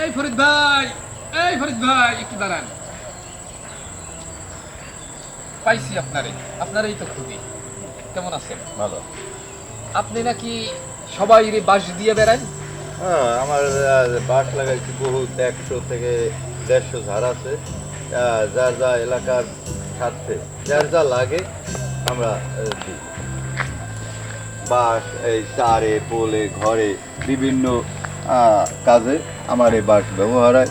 এই ফরিদ ভাই এই ফরিদ ভাই একটু দাঁড়ান। পাইছি আপনারে আপনারই তো খুবই কেমন আছেন? ভালো। আপনি নাকি সবাই বাস দিয়ে বেড়ান? হ্যাঁ আমার বাস লাগাইছি বহুত একশো থেকে দেড়শো ঝাড় আছে। যার যা এলাকার স্বার্থে যার যা লাগে আমরা বাস এই চারে পোলে ঘরে বিভিন্ন কাজে আমার এই বাস ব্যবহার হয়।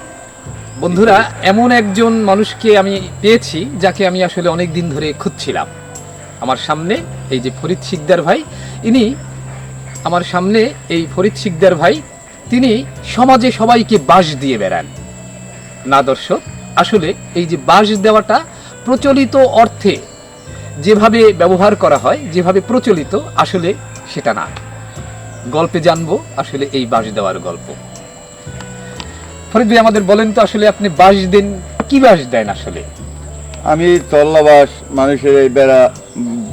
বন্ধুরা, এমন একজন মানুষকে আমি পেয়েছি যাকে আমি আসলে অনেক দিন ধরে খুঁজছিলাম। আমার সামনে এই যে ফরিদ শিকদার ভাই, ইনি আমার সামনে এই ফরিদ শিকদার ভাই, তিনি সমাজে সবাইকে বাস দিয়ে বেড়ান। না দর্শক, আসলে এই যে বাস দেওয়াটা প্রচলিত অর্থে যেভাবে ব্যবহার করা হয়, যেভাবে প্রচলিত, আসলে সেটা না। গল্পে জানব আসলে এই বাস দেওয়ার গল্প। ফরিদ ভাই আমাদের বলেন তো আসলে আপনি বাস দেন কি বাস দেন আসলে? আমি তল্লাবাস মানুষের এই বেড়া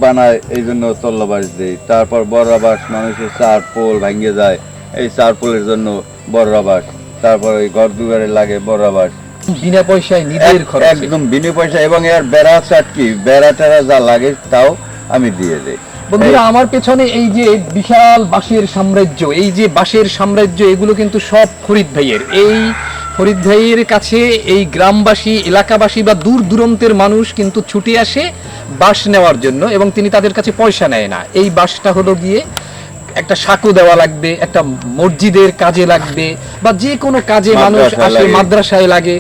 বানায় এই জন্য তল্লাবাস দিই। তারপর বড়রাবাস মানুষের চার পোল ভাঙ্গে যায় এই চার পোলের জন্য বড়রাবাস তারপর ওই ঘর দুয়ারে লাগে বড়রাবাস বিনা পয়সায় নিজের খরচ। একদম বিনে পয়সা এবং এর বেড়া চাটকি বেড়া টেরা যা লাগে তাও আমি দিয়ে দিই। বন্ধুরা আমার পেছনে এই যে বিশাল বাঁশের সাম্রাজ্য এই যে বাঁশের সাম্রাজ্য এগুলো কিন্তু সব ফরিদ ভাইয়ের। এই ফরিদ ভাইয়ের কাছে এই গ্রামবাসী এলাকাবাসী বা দূর দূরান্তের মানুষ কিন্তু ছুটে আসে বাঁশ নেওয়ার জন্য এবং তিনি তাদের কাছে পয়সা নেয় না। এই বাঁশটা হলো গিয়ে একটা সাঁকো দেওয়া লাগবে একটা মসজিদের কাজে লাগবে বা যে কোনো কাজে মানুষ আসে মাদ্রাসায় লাগে।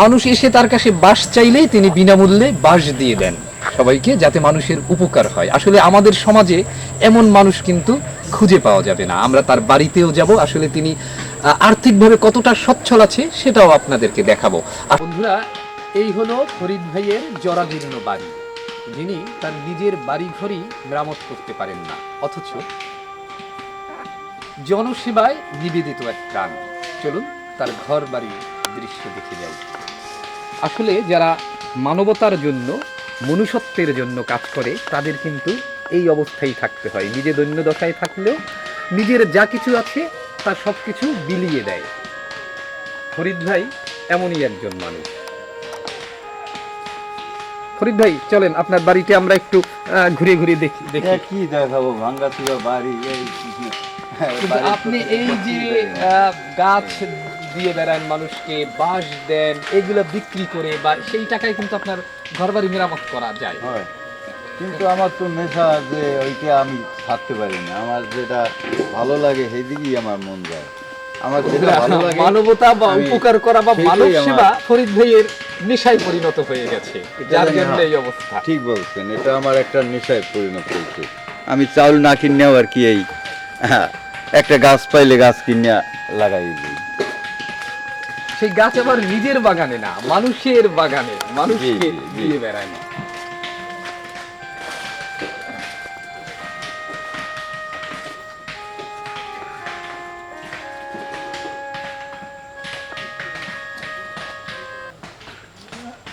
মানুষ এসে তার কাছে বাস চাইলেই তিনি বিনামূল্যে বাস দিয়ে দেন। সবাইকে যাতে মানুষের উপকার হয়। আসলে আমাদের সমাজে এমন মানুষ কিন্তু খুঁজে পাওয়া যাবে না। আমরা তার বাড়িতেও যাব। আসলে তিনি আর্থিকভাবে কতটা সচ্ছল আছে সেটাও আপনাদেরকে দেখাবো। বন্ধুরা, এই হলো ফরিদ ভাইয়ের জরাজীর্ণ বাড়ি। যিনি তার নিজের বাড়ি ঘরই মেরামত করতে পারেন না। অথচ জনসেবায় নিবেদিত এক প্রাণ। চলুন তার ঘর বাড়ির দৃশ্য দেখে যাই। আসলে যারা মানবতার জন্য মনুষ্যত্বের জন্য কাজ করে তাদের কিন্তু এই অবস্থায় থাকতে হয়। নিজে দৈন্য দশায় থাকলেও নিজের যা কিছু আছে তার সব কিছু বিলিয়ে দেয়। ফরিদ ভাই এমনই একজন মানুষ। ফরিদ ভাই চলেন আপনার বাড়িতে আমরা একটু আহ, ঘুরে ঘুরে দেখি দেখি। কি দেখাবো? ভাঙ্গা বাড়ি আপনি এই যে আহ, গাছ দিয়ে বেড়ান মানুষকে বাঁশ দেন এগুলো বিক্রি করে বা সেই টাকায় কিন্তু আপনার ঘরবাড়ি মেরামত করা যায়। কিন্তু আমার তো নেশা যে ওইটা আমি থাকতে পারি না। আমার যেটা ভালো লাগে সেদিকেই আমার মন যায়। আমার যেটা ভালো লাগে মানবতা বা উপকার করা বা মানব সেবা ফরিদ ভাইয়ের নেশায় পরিণত হয়ে গেছে। যার জন্য। এই অবস্থা। ঠিক বলছেন এটা আমার একটা নেশায় পরিণত হয়েছে। আমি চাউল না কিনেও আর কি এই একটা গাছ পাইলে গাছ কিনে লাগাই দিই। সেই গাছ আবার নিজের বাগানে না মানুষের বাগানে জি। দিয়ে বেড়ায় না